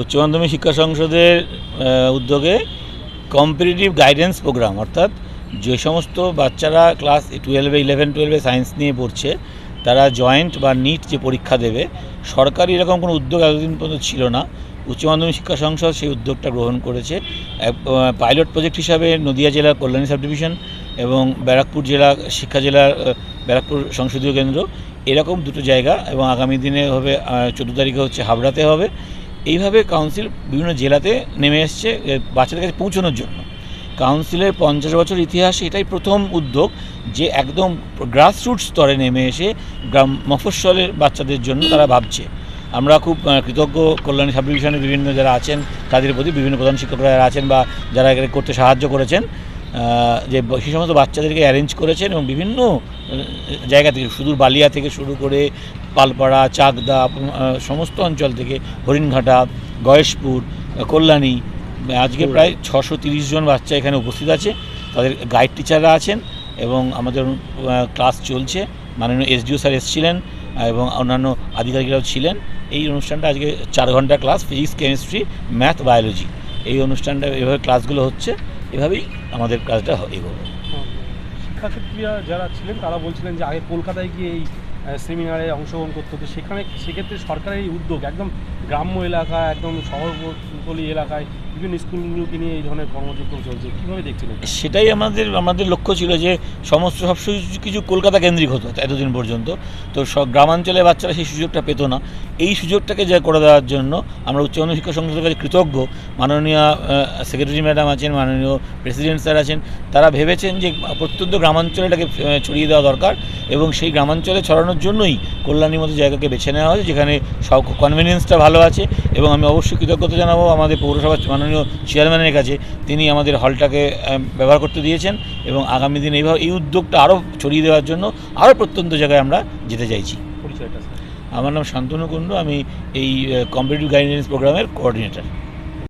উচ্চ মাধ্যমিক শিক্ষা সংসদের উদ্যোগে কম্পিটিটিভ গাইডেন্স প্রোগ্রাম অর্থাৎ যে সমস্ত বাচ্চারা ক্লাস টুয়েলভে ইলেভেন টুয়েলভে সায়েন্স নিয়ে পড়ছে, তারা জয়েন্ট বা নিট যে পরীক্ষা দেবে, সরকারি এরকম কোনো উদ্যোগ এতদিন পর্যন্ত ছিল না। উচ্চ মাধ্যমিক শিক্ষা সংসদ সেই উদ্যোগটা গ্রহণ করেছে। পাইলট প্রজেক্ট হিসাবে নদিয়া জেলার কল্যাণী সাব ডিভিশন এবং ব্যারাকপুর জেলা, শিক্ষা জেলার ব্যারাকপুর সংসদীয় কেন্দ্র, এরকম দুটো জায়গা এবং আগামী দিনে হবে চোদ্দ তারিখে হচ্ছে হাবড়াতে হবে। এইভাবে কাউন্সিল বিভিন্ন জেলাতে নেমে এসছে বাচ্চাদের কাছে পৌঁছানোর জন্য। কাউন্সিলের পঞ্চাশ বছর ইতিহাসে এটাই প্রথম উদ্যোগ যে একদম গ্রাসরুট স্তরে নেমে এসে গ্রাম মফস্বলের বাচ্চাদের জন্য তারা ভাবছে। আমরা খুব কৃতজ্ঞ কল্যাণী সাব ডিভিশনের বিভিন্ন যারা আছেন, তাদের প্রতি বিভিন্ন প্রধান শিক্ষকরা যারা আছেন বা যারা এখানে করতে সাহায্য করেছেন যে সেই সমস্ত বাচ্চাদেরকে অ্যারেঞ্জ করেছেন এবং বিভিন্ন জায়গা থেকে সুদূর বালিয়া থেকে শুরু করে পালপাড়া চাকদা সমস্ত অঞ্চল থেকে হরিণঘাটা গয়েশপুর কল্যাণী আজকে প্রায় ছশো তিরিশ জন বাচ্চা এখানে উপস্থিত আছে। তাদের গাইড টিচাররা আছেন এবং আমাদের ক্লাস চলছে। মাননীয় এসডিও স্যার এসেছিলেন এবং অন্যান্য আধিকারিকরাও ছিলেন। এই অনুষ্ঠানটা আজকে চার ঘণ্টা class physics chemistry math biology এই অনুষ্ঠানটা এভাবে ক্লাসগুলো হচ্ছে। এভাবেই আমাদের কাজটা এগোবে। শিক্ষাক্ষেত্রীরা যারা ছিলেন, তারা বলছিলেন যে আগে কলকাতায় গিয়ে এই সেমিনারে অংশগ্রহণ করতে হতো। সেখানে সেক্ষেত্রে সরকারের এই উদ্যোগ একদম গ্রাম্য এলাকা, একদম শহরতলি এলাকায় বিভিন্ন স্কুলগুলোকে নিয়ে এই ধরনের কর্মযজ্ঞ চলছে, কীভাবে দেখছেন এটা? সেটাই আমাদের আমাদের লক্ষ্য ছিল যে সমস্ত, সব কিছু কলকাতা কেন্দ্রিক হতো এতদিন পর্যন্ত। তো সব গ্রামাঞ্চলে বাচ্চারা সেই সুযোগটা পেত না। এই সুযোগটাকে যা করে দেওয়ার জন্য আমরা উচ্চ শিক্ষা সংসদের কাছে কৃতজ্ঞ। মাননীয় সেক্রেটারি ম্যাডাম আছেন, মাননীয় প্রেসিডেন্ট স্যার আছেন। তারা ভেবেছেন যে প্রত্যন্ত গ্রামাঞ্চলে এটাকে ছড়িয়ে দেওয়া দরকার এবং সেই গ্রামাঞ্চলে ছড়ানোর জন্যই কল্যাণীর মতো জায়গাকে বেছে নেওয়া হয়েছে, যেখানে সব কনভেনিয়েন্সটা ভালো আছে। এবং আমি অবশ্যই কৃতজ্ঞতা জানাব আমাদের পৌরসভার মাননীয় চেয়ারম্যানের কাছে তিনি আমাদের হলটাকে ব্যবহার করতে দিয়েছেন এবং আগামী দিনে এইভাবে এই উদ্যোগটা আরও ছড়িয়ে দেওয়ার জন্য আরও প্রত্যন্ত জায়গায় আমরা যেতে চাইছি। পরিচয়টা আমার নাম শান্তনু কুণ্ডু আমি এই কম্পিটিভ গাইডেন্স প্রোগ্রামের কোঅর্ডিনেটর